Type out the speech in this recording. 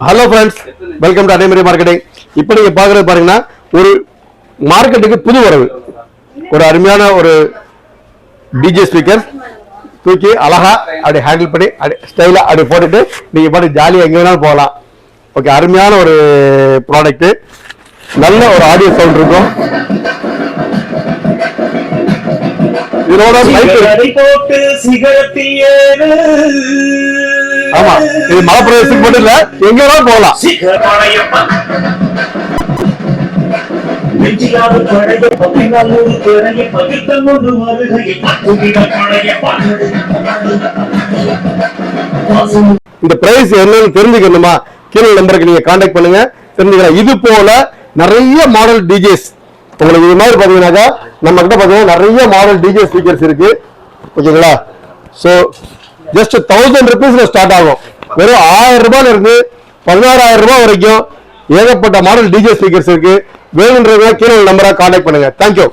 Hello friends welcome to அடைமரி marketing இப்போ நீங்க பாக்குறது பாத்தீங்கன்னா ஒரு மார்க்கெட்டுக்கு புது வரவு. ஒரு அருமையான ஒரு டிஜே ஸ்பீக்கர் தூக்கி அழகா அப்படி ஹேண்டில் பண்ணி அப்படி ஸ்டைலா அப்படி போட்டுட்டு நீங்க பாட்டு ஜாலியா எங்க வேணாலும் போகலாம். ஓகே அருமையான ஒரு ப்ராடக்ட் நல்ல ஒரு ஆடியோ சவுண்ட் இருக்கும். இதோட ஆமா இது மலை பிரதேசத்துக்கு மட்டும் இல்ல எங்க வேணாலும் போகலாம். இந்த பிரைஸ் என்னன்னு தெரிஞ்சுக்கணுமா? கீழே நம்பருக்கு நீங்க காண்டாக்ட் பண்ணுங்க. தெரிஞ்சுக்கலாம். இது போல நிறைய மாடல் டிஜேஸ் உங்களுக்கு இது மாதிரி பாத்தீங்கன்னாக்கா நம்ம கிட்ட பாத்தீங்கன்னா நிறைய மாடல் டிஜே ஸ்பீக்கர்ஸ் இருக்கு. ஓகேங்களா ஸோ ஜஸ்ட் தௌசண்ட் ருபீஸ்ல ஸ்டார்ட் ஆகும். வெறும் ஆயிரம் ரூபாயில இருந்து பதினாறாயிரம் ரூபாய் வரைக்கும் ஏகப்பட்ட மாடல் டிஜே ஸ்பீக்கர்ஸ் இருக்கு. வேணுன்றவங்க கீழே நம்பரை காண்டாக்ட் பண்ணுங்க. தேங்க்யூ